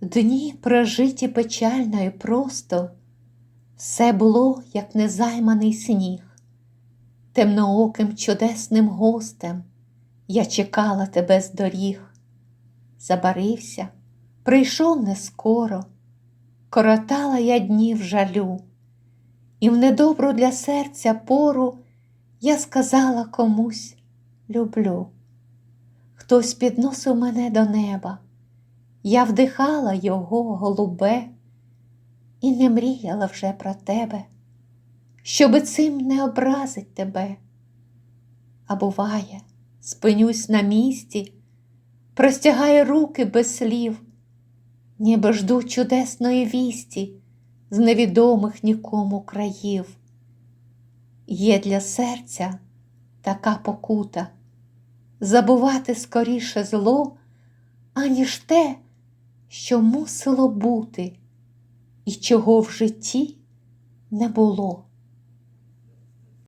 Дні прожиті печально і просто, все було, як незайманий сніг. Темнооким чудесним гостем я чекала тебе з доріг. Забарився, прийшов не скоро, коротала я днів жалю, і в недобру для серця пору я сказала комусь люблю. Хтось підносив мене до неба, я вдихала його голубе і не мріяла вже про тебе, щоби цим не образить тебе. А буває, спинюсь на місці, простягаю руки без слів, ніби жду чудесної вісті з невідомих нікому країв. Є для серця така покута забувати скоріше зло, аніж те, що мусило бути і чого в житті не було.